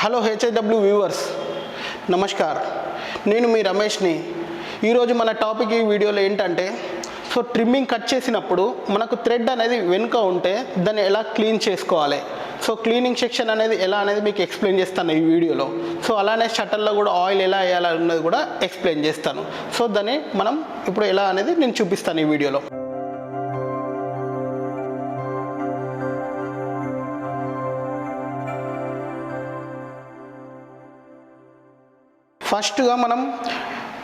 Hello హెచ్ఐడబ్ల్యూ viewers namaskar. నేను మీ రమేష్ని. ఈరోజు మన టాపిక్ ఈ వీడియోలో ఏంటంటే సో ట్రిమ్మింగ్ కట్ చేసినప్పుడు మనకు థ్రెడ్ అనేది వెనుక ఉంటే దాన్ని ఎలా క్లీన్ చేసుకోవాలి? సో క్లీనింగ్ సెక్షన్ అనేది ఎలా అనేది మీకు ఎక్స్ప్లెయిన్ చేస్తాను ఈ వీడియోలో. సో అలానే షటర్లో కూడా ఆయిల్ ఎలా వేయాలన్నది కూడా ఎక్స్ప్లెయిన్ చేస్తాను. సో దాన్ని మనం ఇప్పుడు ఎలా అనేది నేను చూపిస్తాను ఈ వీడియోలో. ఫస్ట్గా మనం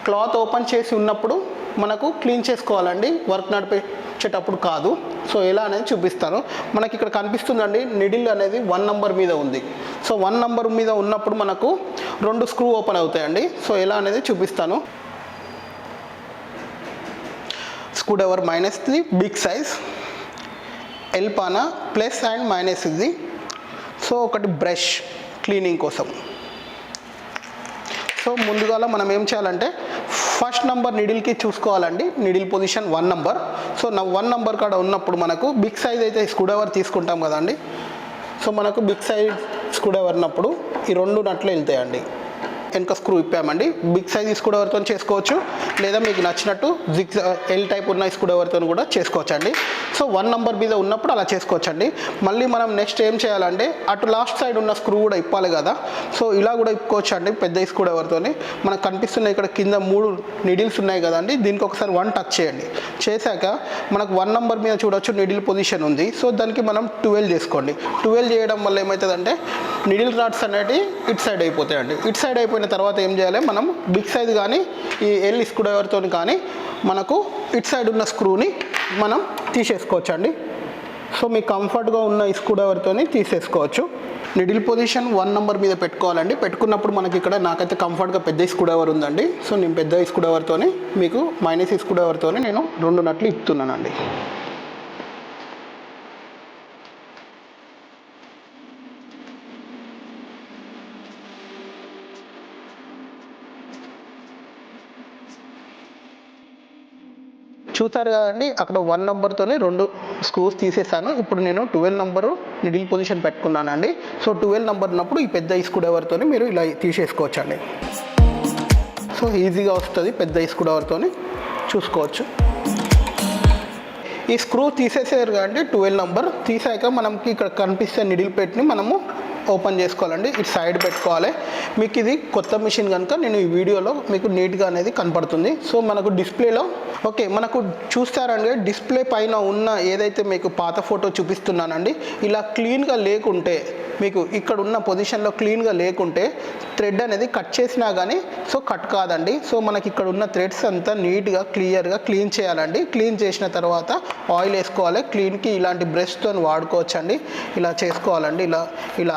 క్లాత్ ఓపెన్ చేసి ఉన్నప్పుడు మనకు క్లీన్ చేసుకోవాలండి. వర్క్ నడిపించేటప్పుడు కాదు. సో ఎలా అనేది చూపిస్తాను. మనకి ఇక్కడ కనిపిస్తుందండి నిడిల్ అనేది వన్ నంబర్ మీద ఉంది. సో వన్ నంబర్ మీద ఉన్నప్పుడు మనకు రెండు స్క్రూ ఓపెన్ అవుతాయండి. సో ఎలా అనేది చూపిస్తాను. Screw driver minus the big size ఎల్పానా plus and minus ఇది. సో ఒకటి బ్రష్ క్లీనింగ్ కోసం. సో ముందుగా మనం ఏం చేయాలంటే ఫస్ట్ నంబర్ నిడిల్కి చూసుకోవాలండి. Needle position one number so నా వన్ నంబర్ కాడ ఉన్నప్పుడు మనకు బిగ్ సైజ్ అయితే స్క్రూడైవర్ తీసుకుంటాం కదండి. సో మనకు బిగ్ సైజ్ స్క్రూడైవర్ ఉన్నప్పుడు ఈ రెండు నట్లు వెళ్తాయండి. వెనక స్క్రూ ఇప్పామండి బిగ్ సైజ్ స్క్రూ డ్రైవర్తో చేసుకోవచ్చు. లేదా మీకు నచ్చినట్టు జిగ్ ఎల్ టైప్ ఉన్న స్క్రూ డ్రైవర్తో కూడా చేసుకోవచ్చండి. సో వన్ నంబర్ మీద ఉన్నప్పుడు అలా చేసుకోవచ్చండి. మళ్ళీ మనం నెక్స్ట్ ఏం చేయాలంటే అటు లాస్ట్ సైడ్ ఉన్న స్క్రూ కూడా ఇప్పాలి కదా. సో ఇలా కూడా ఇప్పుకోవచ్చు అండి పెద్ద స్క్రూ డ్రైవర్తో మనకు కనిపిస్తున్న ఇక్కడ కింద మూడు నిడిల్స్ ఉన్నాయి కదండి. దీనికి ఒకసారి వన్ టచ్ చేయండి. చేశాక మనకు వన్ నంబర్ మీద చూడొచ్చు నిడిల్ పొజిషన్ ఉంది. సో దానికి మనం ట్వెల్వ్ చేసుకోండి. ట్వెల్వ్ చేయడం వల్ల ఏమవుతుందంటే నిడిల్ రాడ్స్ అనేవి ఇటు సైడ్ అయిపోతాయండి. ఇటు సైడ్ అయిపోయిన తర్వాత ఏం చేయాలి? మనం బిగ్ సైజ్ కానీ ఈ ఎల్ స్క్రూడ్రైవర్తో కానీ మనకు ఇట్ సైడ్ ఉన్న స్క్రూని మనం తీసేసుకోవచ్చు అండి సో మీకు కంఫర్ట్గా ఉన్న ఈ తీసేసుకోవచ్చు. నిడిల్ పొజిషన్ వన్ నెంబర్ మీద పెట్టుకోవాలండి. పెట్టుకున్నప్పుడు మనకి ఇక్కడ నాకైతే కంఫర్ట్గా పెద్ద స్క్రూడ్రైవర్ ఉందండి. సో నేను పెద్ద స్క్రూడ్రైవర్తో మీకు మైనస్ స్క్రూడ్రైవర్తో నేను రెండు నట్లు ఇస్తున్నానండి. చూసారు కదండి అక్కడ వన్ నెంబర్తోనే రెండు స్క్రూస్ తీసేసాను ఇప్పుడు నేను ట్వెల్వ్ నెంబరు నిడిల్ పొజిషన్ పెట్టుకున్నానండి. సో ట్వెల్వ్ నెంబర్ ఉన్నప్పుడు ఈ పెద్ద స్క్రూ మీరు ఇలా తీసేసుకోవచ్చండి. సో ఈజీగా వస్తుంది పెద్ద స్క్రూ చూసుకోవచ్చు. ఈ స్క్రూ తీసేసారు కదండి ట్వెల్వ్ నెంబర్ తీసాక మనకి ఇక్కడ కనిపిస్తే నిడిల్ పెట్ని మనము ఓపెన్ చేసుకోవాలండి. ఇటు సైడ్ పెట్టుకోవాలి. మీకు ఇది కొత్త మిషన్ కనుక నేను ఈ వీడియోలో మీకు నీట్గా అనేది కనపడుతుంది. సో మనకు డిస్ప్లేలో ఓకే మనకు చూస్తారండి. డిస్ప్లే పైన ఉన్న ఏదైతే మీకు పాత ఫోటో చూపిస్తున్నానండి ఇలా క్లీన్గా లేకుంటే మీకు ఇక్కడ ఉన్న పొజిషన్లో క్లీన్గా లేకుంటే థ్రెడ్ అనేది కట్ చేసినా కానీ సో కట్ కాదండి. సో మనకి ఇక్కడ ఉన్న థ్రెడ్స్ అంతా నీట్గా క్లియర్గా క్లీన్ చేయాలండి. క్లీన్ చేసిన తర్వాత ఆయిల్ వేసుకోవాలి. క్లీన్కి ఇలాంటి బ్రష్తో వాడుకోవచ్చండి. ఇలా చేసుకోవాలండి. ఇలా ఇలా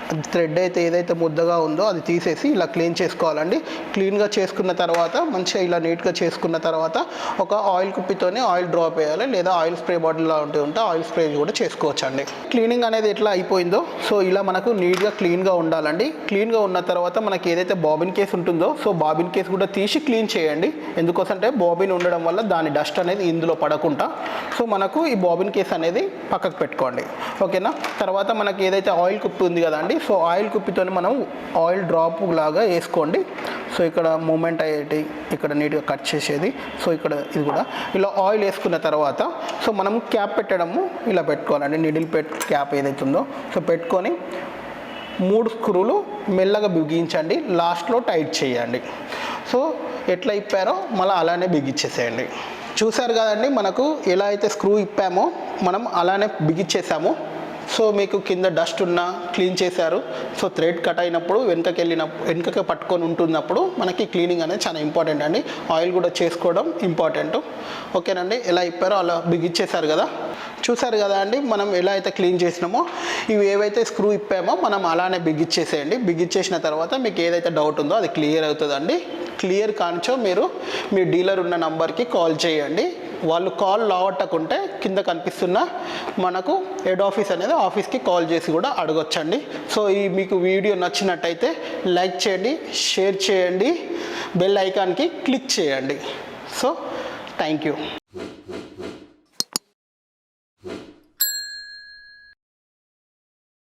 థ్రెడ్ అయితే ఏదైతే ముద్దగా ఉందో అది తీసేసి ఇలా క్లీన్ చేసుకోవాలండి. క్లీన్గా చేసుకున్న తర్వాత మంచిగా ఇలా నీట్గా చేసుకున్న తర్వాత ఒక ఆయిల్ కుప్పితోనే ఆయిల్ డ్రాప్ వేయాలి లేదా ఆయిల్ స్ప్రే బాటిల్ ఉంటే ఉంటే ఆయిల్ స్ప్రే కూడా చేసుకోవచ్చు అండి క్లీనింగ్ అనేది ఎట్లా అయిపోయిందో సో ఇలా మనకు నీట్గా క్లీన్గా ఉండాలండి. క్లీన్గా ఉన్న తర్వాత మనకి ఏదైతే బాబిన్ కేస్ ఉంటుందో సో బాబిన్ కేస్ కూడా తీసి క్లీన్ చేయండి. ఎందుకోసంటే బాబిన్ ఉండడం వల్ల దాని డస్ట్ అనేది ఇందులో పడకుండా. సో మనకు ఈ బాబిన్ కేస్ అనేది పక్కకు పెట్టుకోండి. ఓకేనా? తర్వాత మనకి ఏదైతే ఆయిల్ కుప్పి ఉంది కదండి సో ఆయిల్ కుప్పితో మనం ఆయిల్ డ్రాప్ లాగా వేసుకోండి. సో ఇక్కడ మూమెంట్ అయ్యేటి ఇక్కడ నీట్గా కట్ చేసేది. సో ఇక్కడ ఇది కూడా ఇలా ఆయిల్ వేసుకున్న తర్వాత సో మనం క్యాప్ పెట్టడము ఇలా పెట్టుకోవాలండి. నిడిల్ పెట్ క్యాప్ ఏదైతే ఉందో సో పెట్టుకొని మూడు స్క్రూలు మెల్లగా బిగించండి. లాస్ట్లో టైట్ చేయండి. సో ఎట్లా ఇప్పారో మళ్ళీ అలానే బిగించేసేయండి. చూసారు కదండి మనకు ఎలా అయితే స్క్రూ ఇప్పామో మనం అలానే బిగించేసాము. సో మీకు కింద డస్ట్ ఉన్నా క్లీన్ చేశారు. సో థ్రెడ్ కట్ అయినప్పుడు వెనకకి వెళ్ళిన వెనకకి పట్టుకొని ఉంటున్నప్పుడు మనకి క్లీనింగ్ అనేది చాలా ఇంపార్టెంట్ అండి. ఆయిల్ కూడా చేసుకోవడం ఇంపార్టెంట్. ఓకేనండి? ఎలా ఇప్పారో అలా బిగిచ్చేశారు కదా? చూసారు కదా అండి మనం ఎలా అయితే క్లీన్ చేసినామో ఇవి ఏవైతే స్క్రూ ఇప్పామో మనం అలానే బిగిచ్చేసేయండి బిగిచ్చేసిన తర్వాత మీకు ఏదైతే డౌట్ ఉందో అది క్లియర్ అవుతుందండి. క్లియర్ కానిచో మీరు మీ డీలర్ ఉన్న నంబర్కి కాల్ చేయండి. వాళ్ళు కాల్ లావట్టకుంటే కింద కనిపిస్తున్న మనకు హెడ్ ఆఫీస్ అనేది ఆఫీస్కి కాల్ చేసి కూడా అడగొచ్చండి. సో ఈ మీకు వీడియో నచ్చినట్టయితే లైక్ చేయండి షేర్ చేయండి బెల్ ఐకాన్కి క్లిక్ చేయండి. So thank you.